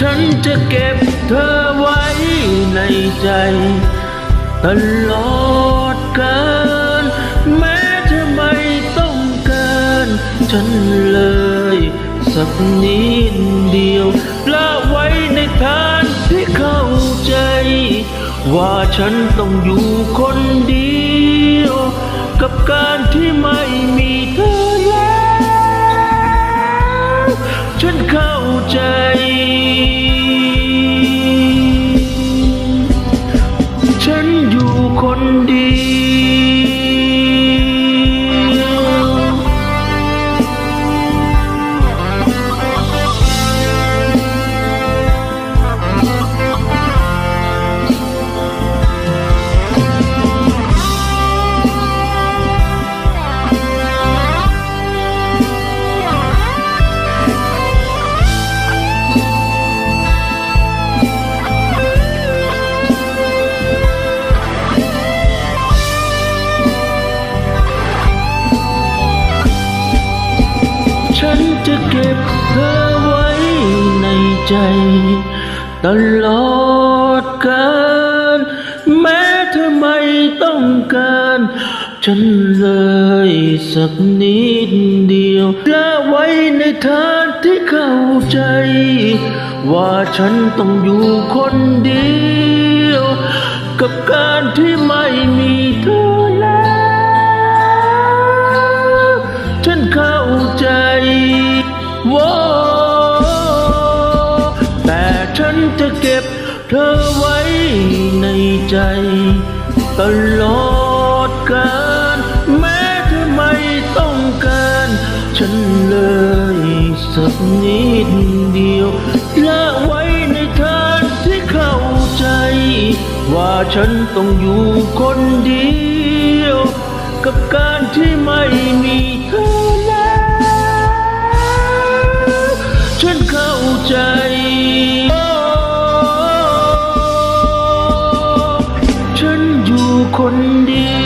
ฉันจะเก็บเธอไว้ในใจ ตลอดกาลแม้เธอไม่ต้องการฉันเลย สักนิดเดียวละไว้ในทานที่เข้าใจ ว่าฉันต้องอยู่คนเดียว กับการที่ไม่มี ใจ ตลอดกาลแม้เธอไม่ต้องการ ฉันเลยสักนิดเดียวละไว้ในทางที่เข้าใจ ว่าฉันต้องอยู่คนเดียว กับการที่ไม่มีเธอแล้วฉันเข้าใจว่า ในใจ ตลอดกาลแม้เธอไม่ต้องการ ฉันเลยสักนิดเดียวละไว้ในทางที่เข้าใจ ว่าฉันต้องอยู่คนเดียว กับการที่ไม่มีเธอแล้วฉันเข้าใจ คนเดี